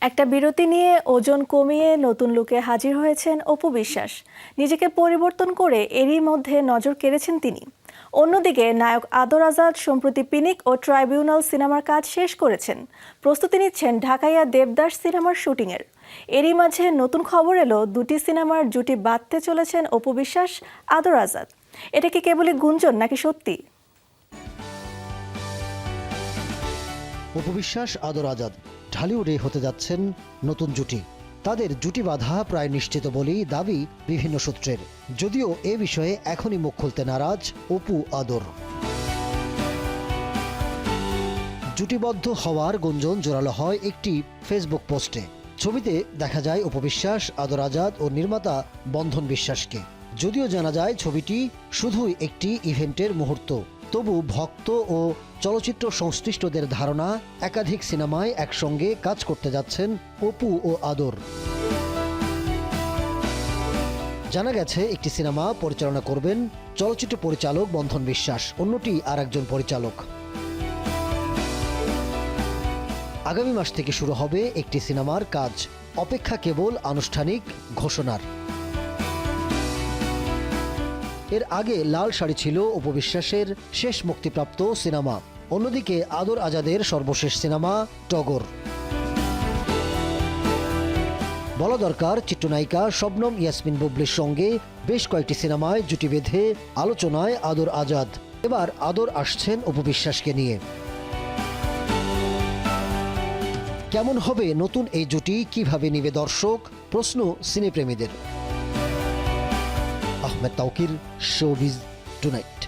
একটা বিরতি নিয়ে ওজন কমিয়ে নতুন লুকে হাজির হয়েছেন অপু বিশ্বাস। নিজেকে পরিবর্তন করে এরই মধ্যে নজর কেড়েছেন তিনি। অন্যদিকে নায়ক আদর আজাদ সম্প্রতি পিনিক ও ট্রাইব্যুনাল সিনেমার কাজ শেষ করেছেন। প্রস্তুতি নিচ্ছেন ঢাকাইয়া দেবদাস সিনেমার শুটিংয়ের। এরই মাঝে নতুন খবর এলো, দুটি সিনেমার জুটি বাঁধতে চলেছেন অপু বিশ্বাস, আদর আজাদ। এটা কি কেবলই গুঞ্জন নাকি সত্যি? উপবিশ্বাস আদর, আজাদ। ঢালিউডে হতে যাচ্ছেন নতুন জুটি। তাদের জুটি বাঁধা প্রায় নিশ্চিত বলেই দাবি বিভিন্ন সূত্রের। যদিও এ বিষয়ে এখনই মুখ খুলতে নারাজ অপু আদর। জুটিবদ্ধ হওয়ার গুঞ্জন জোরালো হয় একটি ফেসবুক পোস্টে। ছবিতে দেখা যায় উপবিশ্বাস আদর, আজাদ ও নির্মাতা বন্ধন বিশ্বাসকে। যদিও জানা যায় ছবিটি শুধুই একটি ইভেন্টের মুহূর্ত। তবু ভক্ত ও চলচ্চিত্র সংশ্লিষ্টদের ধারণা, একাধিক সিনেমায় একসঙ্গে কাজ করতে যাচ্ছেন অপু ও আদর। জানা গেছে, একটি সিনেমা পরিচালনা করবেন চলচ্চিত্র পরিচালক বন্ধন বিশ্বাস, অন্যটি আর একজন পরিচালক। আগামী মাস থেকে শুরু হবে একটি সিনেমার কাজ, অপেক্ষা কেবল আনুষ্ঠানিক ঘোষণার। এর আগে লাল শাড়ি ছিল উপবিশ্বাসের শেষ মুক্তিপ্রাপ্ত সিনেমা। অন্যদিকে আদর আজাদের সর্বশেষ সিনেমা, টগর। বলা দরকার, চিত্রনায়িকা শবনম ইয়াসমিন বুবলির সঙ্গে বেশ কয়েকটি সিনেমায় জুটি বেঁধে আলোচনায় আদর আজাদ। এবার আদর আসছেন উপবিশ্বাসকে নিয়ে। কেমন হবে নতুন এই জুটি, কীভাবে নিবে দর্শক? প্রশ্ন সিনেপ্রেমীদের। Ahmed Taukir showbiz tonight